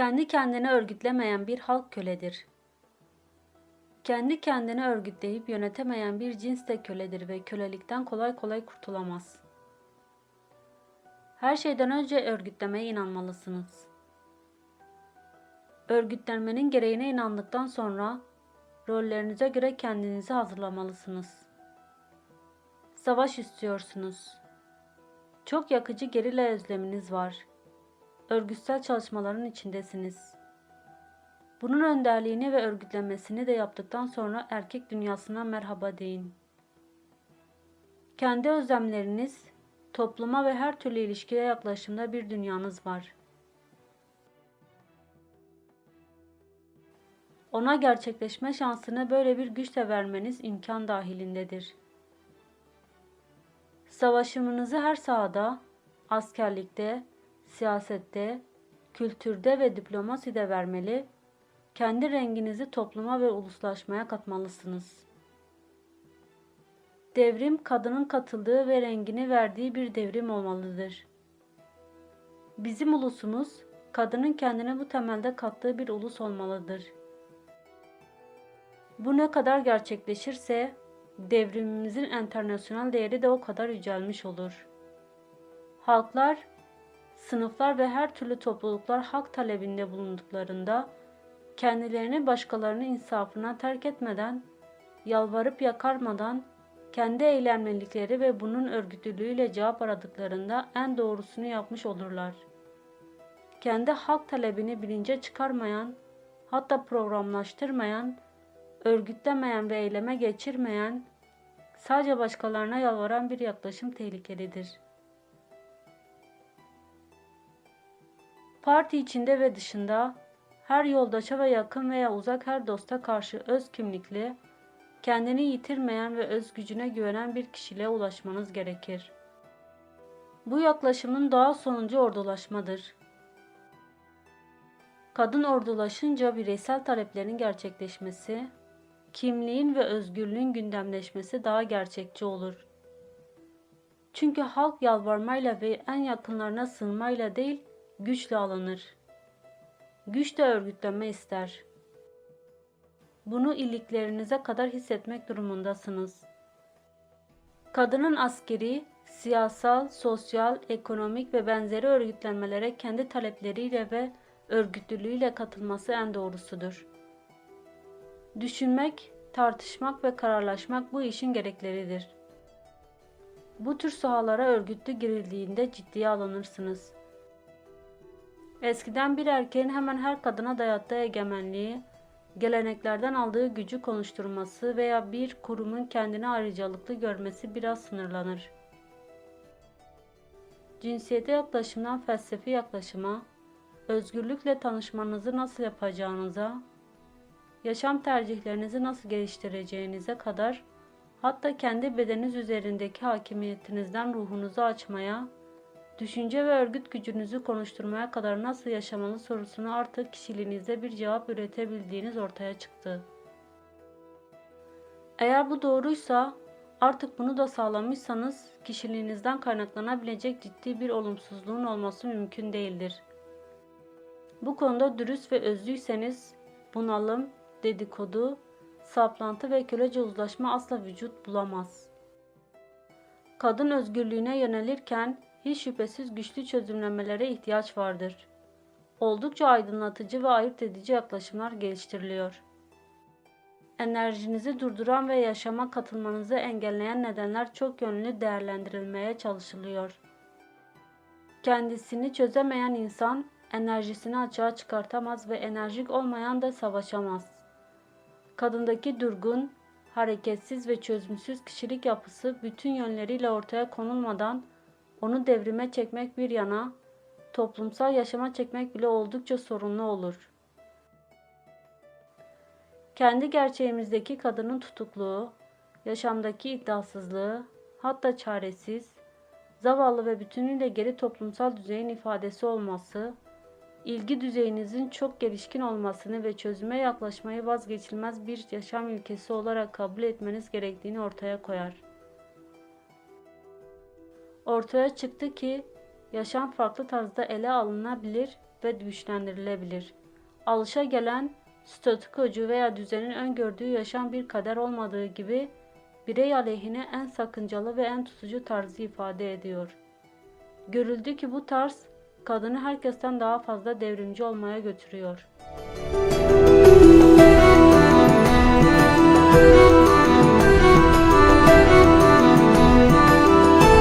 Kendi kendini örgütlemeyen bir halk köledir. Kendi kendini örgütleyip yönetemeyen bir cins de köledir ve kölelikten kolay kolay kurtulamaz. Her şeyden önce örgütlemeye inanmalısınız. Örgütlenmenin gereğine inandıktan sonra rollerinize göre kendinizi hazırlamalısınız. Savaş istiyorsunuz. Çok yakıcı gerilla özleminiz var. Örgütsel çalışmaların içindesiniz. Bunun önderliğini ve örgütlenmesini de yaptıktan sonra erkek dünyasına merhaba deyin. Kendi özlemleriniz, topluma ve her türlü ilişkiye yaklaşımda bir dünyanız var. Ona gerçekleşme şansını böyle bir güçle vermeniz imkan dahilindedir. Savaşımınızı her sahada, askerlikte, siyasette, kültürde ve diplomaside vermeli, kendi renginizi topluma ve uluslaşmaya katmalısınız. Devrim kadının katıldığı ve rengini verdiği bir devrim olmalıdır. Bizim ulusumuz kadının kendine bu temelde kattığı bir ulus olmalıdır. Bu ne kadar gerçekleşirse devrimimizin internasyonel değeri de o kadar yücelmiş olur. Halklar, sınıflar ve her türlü topluluklar hak talebinde bulunduklarında kendilerini başkalarının insafına terk etmeden, yalvarıp yakarmadan kendi eylemlilikleri ve bunun örgütlülüğüyle cevap aradıklarında en doğrusunu yapmış olurlar. Kendi hak talebini bilince çıkarmayan, hatta programlaştırmayan, örgütlemeyen ve eyleme geçirmeyen, sadece başkalarına yalvaran bir yaklaşım tehlikelidir. Parti içinde ve dışında her yoldaşa ve yakın veya uzak her dosta karşı öz kimlikli, kendini yitirmeyen ve öz gücüne güvenen bir kişiliğe ulaşmanız gerekir. Bu yaklaşımın doğal sonucu ordulaşmadır. Kadın ordulaşınca bireysel taleplerin gerçekleşmesi, kimliğin ve özgürlüğün gündemleşmesi daha gerçekçi olur. Çünkü halk yalvarmayla ve en yakınlarına sığınmayla değil, güçle alınır. Güç de örgütlenme ister. Bunu iliklerinize kadar hissetmek durumundasınız. Kadının askeri, siyasal, sosyal, ekonomik ve benzeri örgütlenmelere kendi talepleriyle ve örgütlülüğüyle katılması en doğrusudur. Düşünmek, tartışmak ve kararlaşmak bu işin gerekleridir. Bu tür sahalara örgütlü girildiğinde ciddiye alınırsınız. Eskiden bir erkeğin hemen her kadına dayattığı egemenliği, geleneklerden aldığı gücü konuşturması veya bir kurumun kendini ayrıcalıklı görmesi biraz sınırlanır. Cinsiyete yaklaşımdan felsefi yaklaşıma, özgürlükle tanışmanızı nasıl yapacağınıza, yaşam tercihlerinizi nasıl geliştireceğinize kadar hatta kendi bedeniniz üzerindeki hakimiyetinizden ruhunuzu açmaya, düşünce ve örgüt gücünüzü konuşturmaya kadar nasıl yaşamalı sorusunu artık kişiliğinizde bir cevap üretebildiğiniz ortaya çıktı. Eğer bu doğruysa, artık bunu da sağlamışsanız kişiliğinizden kaynaklanabilecek ciddi bir olumsuzluğun olması mümkün değildir. Bu konuda dürüst ve özlüyseniz bunalım, dedikodu, saplantı ve kölece uzlaşma asla vücut bulamaz. Kadın özgürlüğüne yönelirken hiç şüphesiz güçlü çözümlemelere ihtiyaç vardır. Oldukça aydınlatıcı ve ayırt edici yaklaşımlar geliştiriliyor. Enerjinizi durduran ve yaşama katılmanızı engelleyen nedenler çok yönlü değerlendirilmeye çalışılıyor. Kendisini çözemeyen insan enerjisini açığa çıkartamaz ve enerjik olmayan da savaşamaz. Kadındaki durgun, hareketsiz ve çözümsüz kişilik yapısı bütün yönleriyle ortaya konulmadan onu devrime çekmek bir yana, toplumsal yaşama çekmek bile oldukça sorunlu olur. Kendi gerçeğimizdeki kadının tutukluğu, yaşamdaki iddiasızlığı, hatta çaresiz, zavallı ve bütünüyle geri toplumsal düzeyin ifadesi olması, ilgi düzeyinizin çok gelişkin olmasını ve çözüme yaklaşmayı vazgeçilmez bir yaşam ilkesi olarak kabul etmeniz gerektiğini ortaya koyar. Ortaya çıktı ki yaşam farklı tarzda ele alınabilir ve güçlendirilebilir. Alışa gelen statükocu veya düzenin öngördüğü yaşam bir kader olmadığı gibi birey aleyhine en sakıncalı ve en tutucu tarzı ifade ediyor. Görüldü ki bu tarz kadını herkesten daha fazla devrimci olmaya götürüyor.